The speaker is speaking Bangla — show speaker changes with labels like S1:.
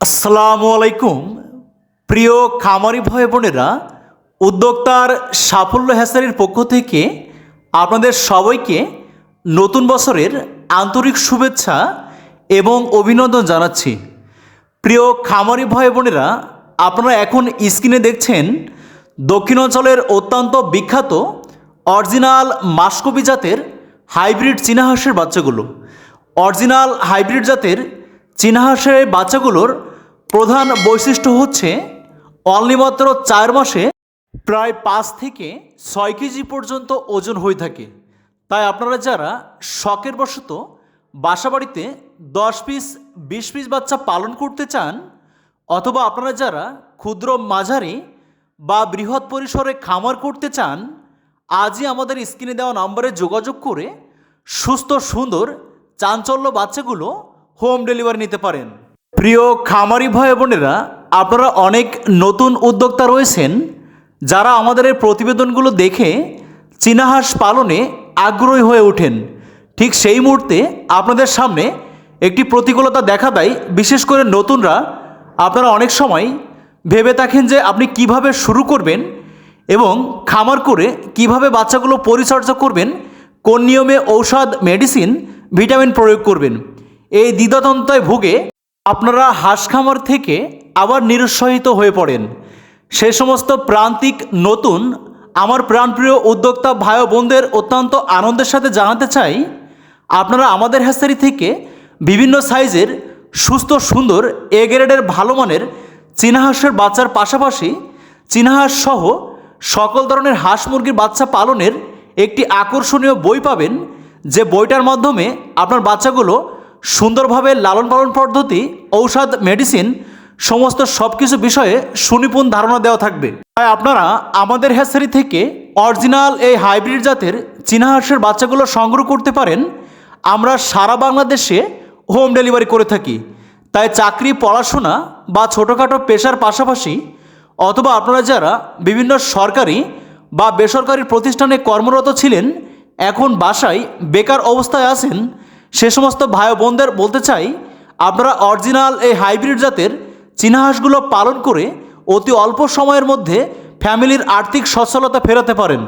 S1: আসসালামু আলাইকুম। প্রিয় খামারি ভাই বোনেরা, উদ্যোক্তার সাফল্য হ্যাসারির পক্ষ থেকে আপনাদের সবাইকে নতুন বছরের আন্তরিক শুভেচ্ছা এবং অভিনন্দন জানাচ্ছি। প্রিয় খামারি ভাই বোনেরা, আপনারা এখন স্ক্রিনে দেখছেন দক্ষিণাঞ্চলের অত্যন্ত বিখ্যাত অরিজিনাল মাসকবি জাতের হাইব্রিড চীনাহাঁসের বাচ্চাগুলো। অরিজিনাল হাইব্রিড জাতের চীনাহাঁসের বাচ্চাগুলোর প্রধান বৈশিষ্ট্য হচ্ছে অনলি মাত্র চার মাসে প্রায় পাঁচ থেকে ছয় কেজি পর্যন্ত ওজন হয়ে থাকে। তাই আপনারা যারা শখের বশত বাসাবাড়িতে দশ পিস, বিশ পিস বাচ্চা পালন করতে চান, অথবা আপনারা যারা ক্ষুদ্র মাঝারি বা বৃহৎ পরিসরে খামার করতে চান, আজই আমাদের স্ক্রিনে দেওয়া নম্বরে যোগাযোগ করে সুস্থ সুন্দর চাঞ্চল্য বাচ্চাগুলো হোম ডেলিভারি নিতে পারেন। প্রিয় খামারি ভাই বোনেরা, আপনারা অনেক নতুন উদ্যোক্তা রয়েছেন যারা আমাদের এই প্রতিবেদনগুলো দেখে চীনাহাঁস পালনে আগ্রহী হয়ে ওঠেন। ঠিক সেই মুহূর্তে আপনাদের সামনে একটি প্রতিকূলতা দেখা দেয়। বিশেষ করে নতুনরা, আপনারা অনেক সময় ভেবে থাকেন যে আপনি কীভাবে শুরু করবেন এবং খামার করে কীভাবে বাচ্চাগুলো পরিচর্যা করবেন, কোন নিয়মে ঔষধ, মেডিসিন, ভিটামিন প্রয়োগ করবেন। এই দ্বিধাদ্বন্দ্বয় ভুগে আপনারা হাঁস খামার থেকে আবার নিরুৎসাহিত হয়ে পড়েন। সে সমস্ত প্রান্তিক নতুন, আমার প্রাণপ্রিয় উদ্যোক্তা ভাই বোনদের অত্যন্ত আনন্দের সাথে জানাতে চাই, আপনারা আমাদের হ্যাসারি থেকে বিভিন্ন সাইজের সুস্থ, সুন্দর, এ গ্রেডের ভালো মানের চীনাহাঁসের বাচ্চার পাশাপাশি চীনাহাঁস সহ সকল ধরনের হাঁস মুরগির বাচ্চা পালনের একটি আকর্ষণীয় বই পাবেন, যে বইটার মাধ্যমে আপনার বাচ্চাগুলো সুন্দরভাবে লালন পালন পদ্ধতি, ঔষধ মেডিসিন সমস্ত সব কিছু বিষয়ে সুনিপুণ ধারণা দেওয়া থাকবে। তাই আপনারা আমাদের হ্যাসারি থেকে অরিজিনাল এই হাইব্রিড জাতের চীনাহাঁসের বাচ্চাগুলো সংগ্রহ করতে পারেন। আমরা সারা বাংলাদেশে হোম ডেলিভারি করে থাকি। তাই চাকরি, পড়াশোনা বা ছোটোখাটো পেশার পাশাপাশি অথবা আপনারা যারা বিভিন্ন সরকারি বা বেসরকারি প্রতিষ্ঠানে কর্মরত ছিলেন, এখন বাসায় বেকার অবস্থায় আছেন সে সমস্ত ভাই বোনদের বলতে চাই, আপনারা অরিজিনাল এই হাইব্রিড জাতের চিনাহাসগুলো পালন করে অতি অল্প সময়ের মধ্যে ফ্যামিলির আর্থিক সচ্ছলতা ফেরাতে পারেন।